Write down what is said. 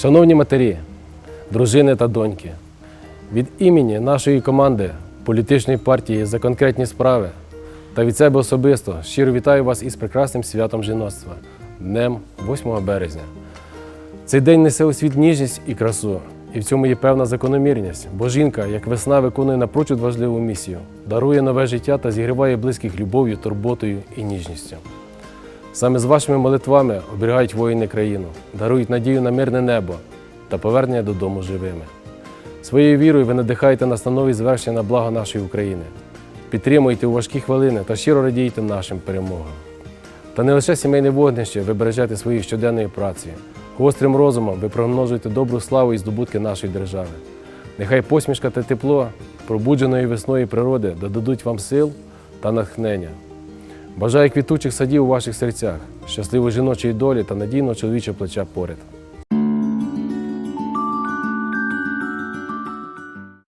Шановні матері, дружини та доньки, від імені нашої команди політичної партії за конкретні справи та від себе особисто щиро вітаю вас із прекрасним святом жіноцтва Днем 8 березня. Цей день несе у світ ніжність і красу, і в цьому є певна закономірність, бо жінка, як весна, виконує напрочуд важливу місію, дарує нове життя та зігріває близьких любов'ю, турботою і ніжністю. Саме з вашими молитвами оберігають воїни країну, дарують надію на мирне небо та повернення додому живими. Своєю вірою ви надихаєте на нові звершення на благо нашої України. Підтримуєте у важкі хвилини та щиро радієте нашим перемогам. Та не лише сімейне вогнище ви бережете своєю щоденною працею. Гострим розумом ви примножуєте добру славу і здобутки нашої держави. Нехай посмішка та тепло пробудженої весною природи додадуть вам сил та натхнення. Бажаю квітучих садів у ваших серцях, щасливої жіночої долі та надійного чоловічого плеча поряд.